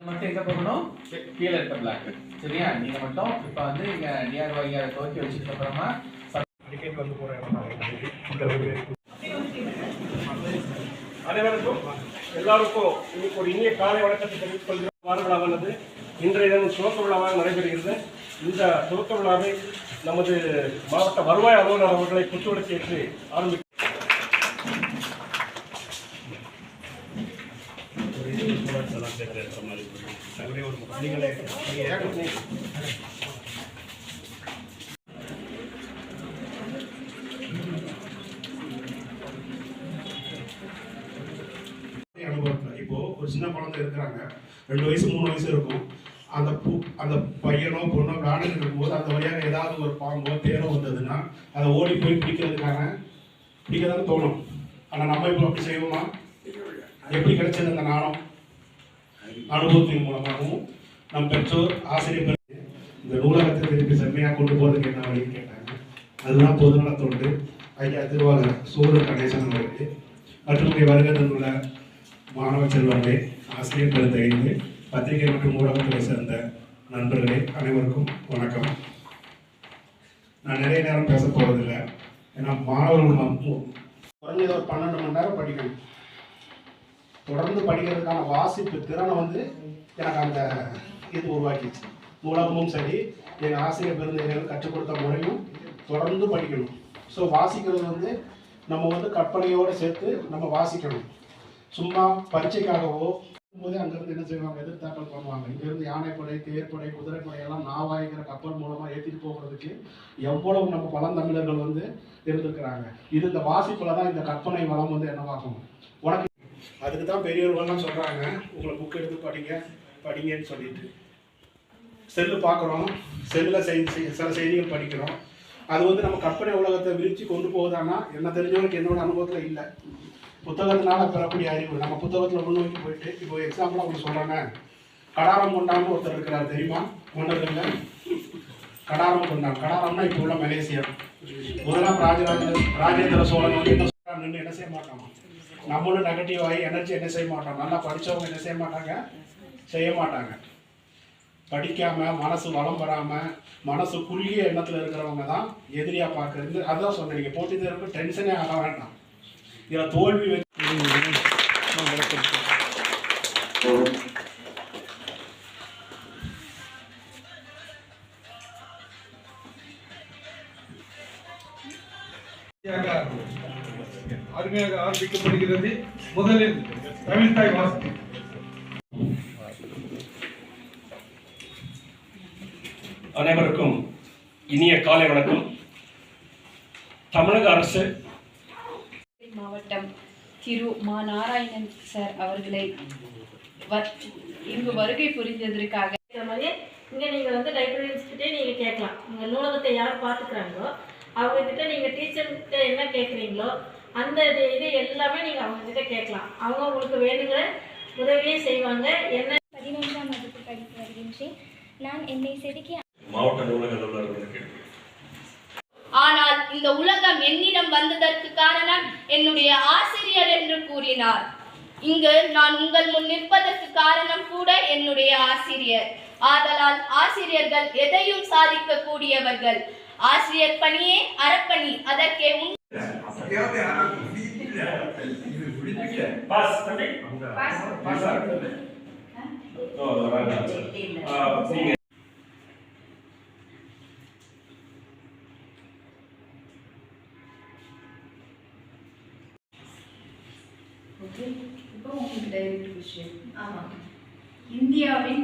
மட்டும் எங்க போகணும்? கீழே இருக்க பிளாக் சரியா? நீங்க மட்டும் இப்ப வந்து இங்க டிஆர்ஒய் துவக்கி வச்சதுக்கு அப்புறமா அடிக்கடி வந்து போற அனைவருக்கும் எல்லாருக்கும் இன்னைக்கு ஒரு இனிய காலை வணக்கத்தை தெரிவித்துக் கொள்கிறோம். வார விழாவானது இன்றைய தினம் துவக்க விழாவாக நடைபெறுகிறது. இந்த துவக்க விழாவை நமது மாவட்ட வருவாய் அலுவலர் அவர்களை அனுபவத்தில் இப்போ ஒரு சின்ன குழந்தை இருக்கிறாங்க. ரெண்டு வயசு மூணு வயசு இருக்கும். அந்த பூ அந்த பையனோ பொண்ணோ விளையாண்டுட்டு இருக்கும்போது அந்த வழியாக ஏதாவது ஒரு பாம்போ தேரோ வந்ததுன்னா அதை ஓடி போய் பிடிக்கிறதுக்கான பிடிக்க தோணும். ஆனால் நம்ம இப்போ அப்படி செய்வோமா? எப்படி கிடைச்சது அந்த நாணம்? அனுபவத்தின் மூலமாகவும் நம் பெற்றோர் ஆசிரியர் இந்த நூலகத்தை திருப்பி செம்மையாக கொண்டு போகிறதுக்கு என்ன வழின்னு கேட்டாங்க? அதுதான் பொதுநல தொண்டு. ஐயா திருவாளர் சூர கணேசன் அவர்களுக்கு மற்றும் இங்கே வருகை தந்துள்ள மாணவ செல்வர்களே ஆசிரியர் பெருந்தகைந்து பத்திரிகை மற்றும் ஊடகத்துறை சேர்ந்த நண்பர்களே அனைவருக்கும் வணக்கம். நான் நிறைய நேரம் பேச போவதில்லை. ஏன்னா மாணவர்கள் குறைஞ்சது ஒரு பன்னெண்டு மணி நேரம் படிக்கணும். தொடர்ந்து படிக்கிறதுக்கான வாசிப்பு திறனை வந்து எனக்கு அந்த இது உருவாக்கிச்சு நூலகமும் சரி எங்கள் ஆசிரியர் பெருந்தகைகள் கற்றுக் கொடுத்த முறையும் தொடர்ந்து படிக்கணும். ஸோ வாசிக்கிறது வந்து நம்ம வந்து கற்பனையோடு சேர்த்து நம்ம வாசிக்கணும். சும்மா பரீட்சைக்காகவோ போது அங்கேருந்து என்ன செய்வாங்க? எதிர்த்தாக்கல் பண்ணுவாங்க. இங்கேருந்து யானைப்படை தேர்ப்படை குதிரைப்படை எல்லாம் நாவாய்கிற கப்பல் மூலமாக ஏற்றிட்டு போகிறதுக்கு எவ்வளவு நம்ம பழந்தமிழர்கள் வந்து இருந்திருக்கிறாங்க. இது இந்த வாசிப்பில் தான் இந்த கற்பனை வளம் வந்து என்னவாகும். உனக்கு அதுக்கு தான் பெரியவர்கள்லாம் சொல்கிறாங்க உங்களை புக் எடுத்து படிங்க படிங்கன்னு சொல்லிட்டு. செல்லு பார்க்குறோம் செல்லில் செய்தி சில செய்திகள் படிக்கிறோம். அது வந்து நம்ம கற்பனை உலகத்தை விரித்து கொண்டு போகுதானா என்ன தெரிஞ்சவனுக்கு என்னோட அனுபவத்தில் இல்லை. புத்தகத்தினால பெறக்கூடிய அறிவு நம்ம புத்தகத்தில் முன்னோக்கி போயிட்டு இப்போ எக்ஸாம்பிளாக அவங்க சொல்கிறாங்க கடாரம் கொண்டான்னு ஒருத்தர் இருக்கிறார் தெரியுமா? கொண்டதில்ல கடாரம் கொண்டான். கடாரம்னா இப்போ உள்ள மலேசியா. முதலாம் ராஜராஜ ராஜேந்திர சோழன் வந்து என்ன சொல்றாங்கன்னு என்ன செய்ய மாட்டான் நம்மளும் நெகட்டிவ் ஆகி எனர்ஜி என்ன செய்ய மாட்டோம்? நல்லா படிச்சவங்க என்ன செய்ய மாட்டாங்க? செய்ய மாட்டாங்க. படிக்காமல் மனசு வளம் வராமல் மனசு குறுகிய எண்ணத்தில் இருக்கிறவங்க தான் எதிரியாக பார்க்குறது. அதுதான் சொன்னேன் நீங்கள் போட்டி தேர்வு டென்ஷனே ஆக வேண்டாம். இதில் தோல்வி வச்சு அருமையாக ஆரம்பிக்கப்படுகிறது. முதலில் தமிழ்தாய் வாசி அனைவருக்கும் இனிய காலை வணக்கம். தமிழக அரசு மாவட்டம் திரு மா நாராயணன் சார் அவர்களை இங்கு வருகை புரிந்ததற்காக இருக்கிற மாதிரியே இங்கே நீங்கள் வந்து லைப்ரரியன்ஸ்கிட்டே நீங்கள் கேட்கலாம். உங்கள் நூலகத்தை யார் பார்த்துக்கிறாங்களோ அவங்கக்கிட்ட நீங்கள் டீச்சர்கிட்ட என்ன கேட்குறீங்களோ அந்த இது- இது எல்லாமே நீங்கள் அவங்கக்கிட்ட கேட்கலாம். அவங்க உங்களுக்கு வேணுங்கிற உதவியே செய்வாங்க. என்ன பதினொன்றாம் வகுப்பு படித்து வருகின்றேன் நான் என்னை செதுக்கி மாவட்ட நூலக அலுவலர்களுக்கு ஆனால் இந்த உலகம் என்னிடம் வந்ததற்கு காரணம் என்னுடைய ஆசிரியர் என்று கூறினார். இங்கு நான் உங்கள் முன் நிற்பதற்கு காரணம் கூட என்னுடைய ஆசிரியர். ஆதலால் ஆசிரியர்கள் எதையும் சாதிக்க கூடியவர்கள் ஆசிரியர் பணியே அறப்பணி அதற்கே உன் பாஸ் தம்பி பாஸ் ஓ வராங்க ஆ, நீங்க ஓகே இப்போ உங்களுக்கு டைரக்ட் விஷயம் ஆமாம் இந்தியாவின்